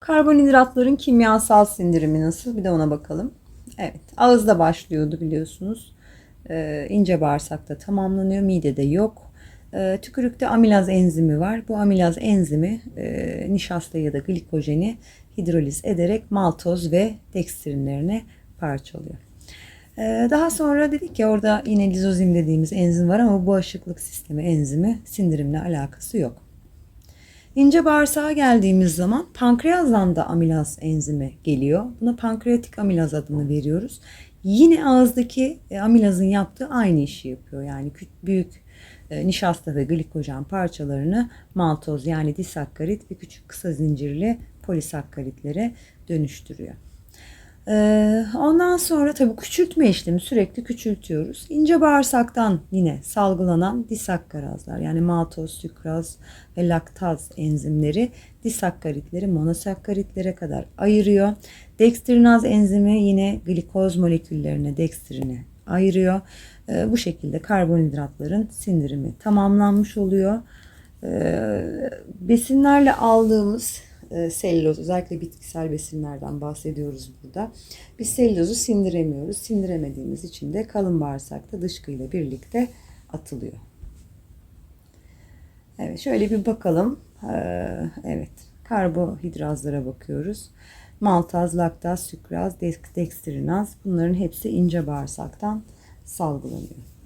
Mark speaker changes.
Speaker 1: karbonhidratların kimyasal sindirimi nasıl? Bir de ona bakalım. Evet, ağızda başlıyordu biliyorsunuz. Ee, ince bağırsakta tamamlanıyor, midede yok. Ee, tükürükte amilaz enzimi var. Bu amilaz enzimi e, nişasta ya da glikojeni hidroliz ederek maltoz ve dekstrinlerine parçalıyor. Ee, Daha sonra dedik ki orada yine lizozim dediğimiz enzim var ama bu bağışıklık sistemi enzimi sindirimle alakası yok. İnce bağırsağa geldiğimiz zaman pankreazdan da amilaz enzimi geliyor. Buna pankreatik amilaz adını veriyoruz. Yine ağızdaki e, amilazın yaptığı aynı işi yapıyor. Yani büyük e, nişasta ve glikojen parçalarını maltoz yani disakkarit ve küçük kısa zincirli polisakkaritlere dönüştürüyor. Ee, Ondan sonra tabii küçültme işlemi sürekli küçültüyoruz. İnce bağırsaktan yine salgılanan disakkarazlar yani maltoz, sükraz ve laktaz enzimleri disakkaritleri monosakkaritlere kadar ayırıyor. Dekstrinaz enzimi yine glikoz moleküllerine dekstrini ayırıyor. Ee, Bu şekilde karbonhidratların sindirimi tamamlanmış oluyor. Ee, Besinlerle aldığımız e, selüloz özellikle bitkisel besinlerden bahsediyoruz burada. Biz selülozu sindiremiyoruz. Sindiremediğimiz için de kalın bağırsakta dışkıyla birlikte atılıyor. Evet şöyle bir bakalım. Ee, Evet karbohidrazlara bakıyoruz. Maltaz, laktaz, sükraz, dekstrinaz bunların hepsi ince bağırsaktan salgılanıyor.